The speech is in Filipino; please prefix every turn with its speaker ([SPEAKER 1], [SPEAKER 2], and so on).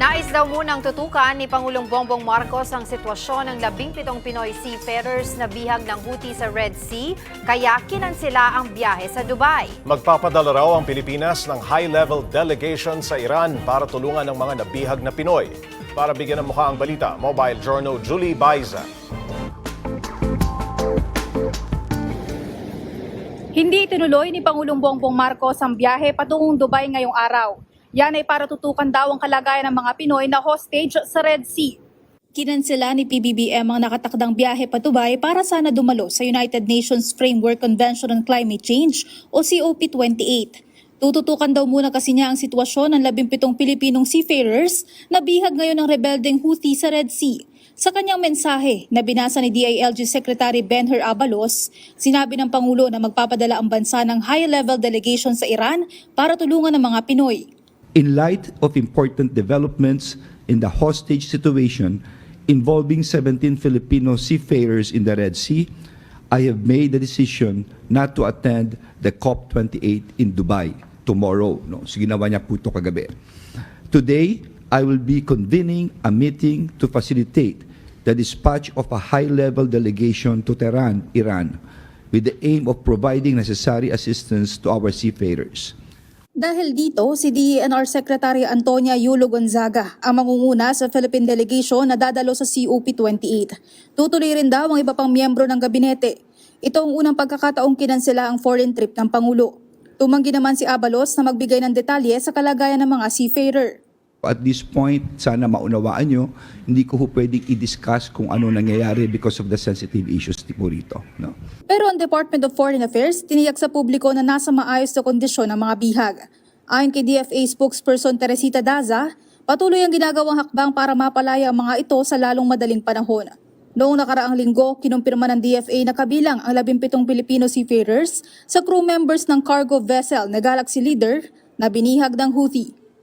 [SPEAKER 1] Nais daw munang tutukan ni Pangulong Bongbong Marcos ang sitwasyon ng labing pitong Pinoy seafarers na bihag ng Houthi sa Red Sea, kaya kinansela ang biyahe sa Dubai.
[SPEAKER 2] Magpapadala raw ang Pilipinas ng high-level delegation sa Iran para tulungan ang mga nabihag na Pinoy. Para bigyan ng mukha ang balita, Mobile Journal Julie Baiza.
[SPEAKER 3] Hindi itinuloy ni Pangulong Bongbong Marcos ang biyahe patungong Dubai ngayong araw. Yan ay para tutukan daw ang kalagayan ng mga Pinoy na hostage sa Red Sea. Kinansela ni PBBM ang nakatakdang biyahe pa Dubai para sana dumalo sa United Nations Framework Convention on Climate Change o COP28. Tututukan daw muna kasi niya ang sitwasyon ng 17 Pilipinong seafarers na bihag ngayon ng rebeldeng Houthi sa Red Sea. Sa kanyang mensahe na binasa ni DILG Secretary Benher Abalos, sinabi ng Pangulo na magpapadala ang bansa ng high-level delegation sa Iran para tulungan ang mga Pinoy.
[SPEAKER 4] In light of important developments in the hostage situation involving 17 Filipino seafarers in the Red Sea, I have made the decision not to attend the COP28 in Dubai tomorrow. No, so ginawa niya po ito kagabi. Today, I will be convening a meeting to facilitate the dispatch of a high-level delegation to Tehran, Iran, with the aim of providing necessary assistance to our seafarers.
[SPEAKER 3] Dahil dito, si DENR Secretary Antonia Yulo Gonzaga ang mangunguna sa Philippine delegation na dadalo sa COP28. Tutuloy rin daw ang iba pang miyembro ng gabinete. Ito ang unang pagkakataong kinansela ang foreign trip ng Pangulo. Tumanggi naman si Abalos na magbigay ng detalye sa kalagayan ng mga seafarer.
[SPEAKER 4] At this point, sana maunawaan nyo, hindi ko po pwedeng i-discuss kung ano nangyayari because of the sensitive issues po rito. No?
[SPEAKER 3] Pero ang Department of Foreign Affairs tiniyak sa publiko na nasa maayos na kondisyon ang mga bihag. Ayon kay DFA spokesperson Teresita Daza, patuloy ang ginagawang hakbang para mapalaya ang mga ito sa lalong madaling panahon. Noong nakaraang linggo, kinumpirma ng DFA na kabilang ang 17 Filipino seafarers sa crew members ng cargo vessel na Galaxy Leader na binihag ng Houthi.